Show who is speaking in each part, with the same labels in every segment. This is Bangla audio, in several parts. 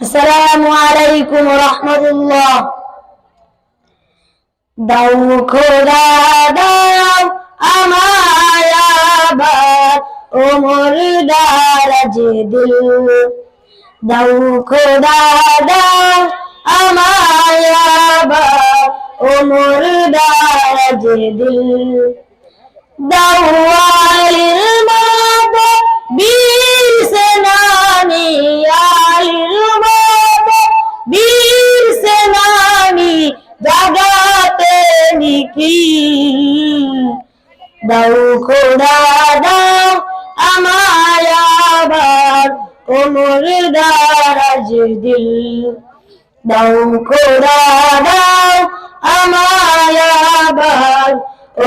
Speaker 1: আসসালামু আলাইকুম রহমতুল্লাহ। দাও খোদা, দাও আমার আবার ওমর দারাজ দিল দাও খোদা, দাও আমার আবার ওমর দারাজ দিল দাও আলিল নিখিল দাও খোদা, দাও আমায় আবার কোমর দারাজ দিল। দাও খোদা, দাও আমায় আবার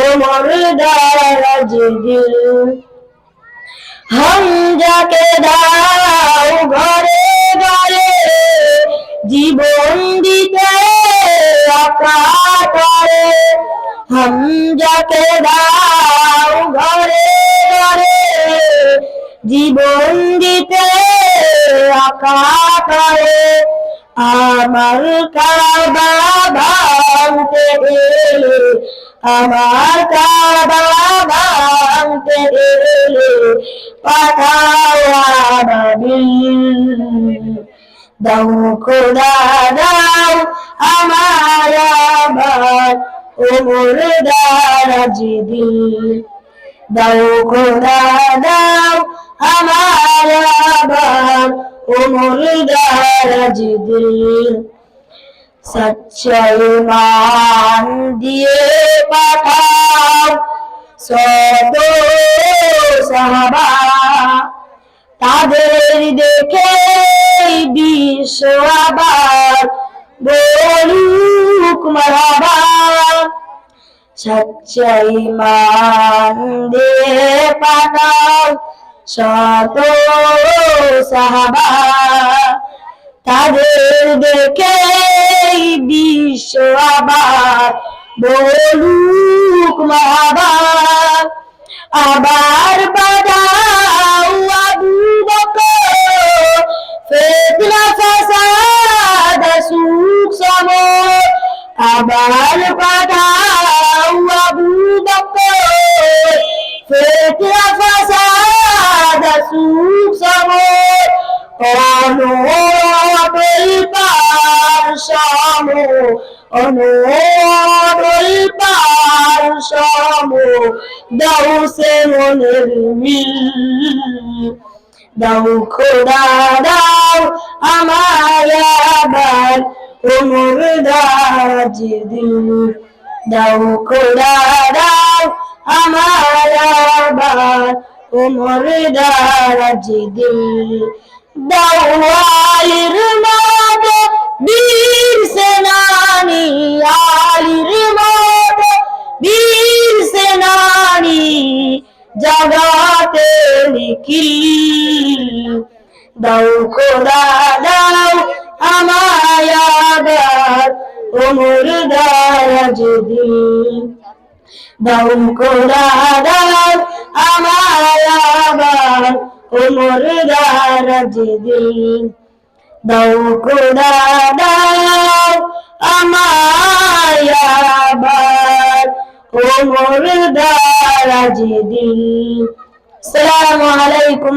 Speaker 1: ওমর দারাজ দিল। হামজাকে দাও ঘরে ঘরে হামজাকে দাও ঘরে ঘরে। জীবন দিতে অকাতরে আমার কাবা ভাঙতে এলে, আমার কাবা ভাঙতে এলে পাঠাওয়াবিল দাও খোদা, দাও আমার। আবার ওমর দারাজ দিল দাও খোদা দাও আমার আবার ওমর দারাজ দিল সচ্চাই মান দিয়ে পাঠাও সত সাহাবা তাদের দেখে বিশ্ব আবার বলুক মারাবা সচ্চাই মান দিয়ে পাঠাও শত সাহাবা। তাদের দেখে বিশ্ব আবার বলুক মাহাবা আবার বাদাও আবু বকর। ফিতনা ফাসাদ, সুখ সম আবার বাদাও পারসাম অনবল পারসাম দাও সে মনের মিল দাও খোদা দাও আমার আবার ওমর দারাজ দিল দাও খোদা দাও আমার আবার ওমর দারাজ দিল দাওয়ালির মতো বীর সেনানি আলির মতো বীর সেনানি, জগাতে নিখিল। দাও খোদা, দাও আমায় আবার ওমর দারাজ দাও খোদা, দাও আমায় আবার ওমর দারাজ দাও খোদা, দাও আমায় আবার ওমর দারাজ দিল। আসসালামু আলাইকুম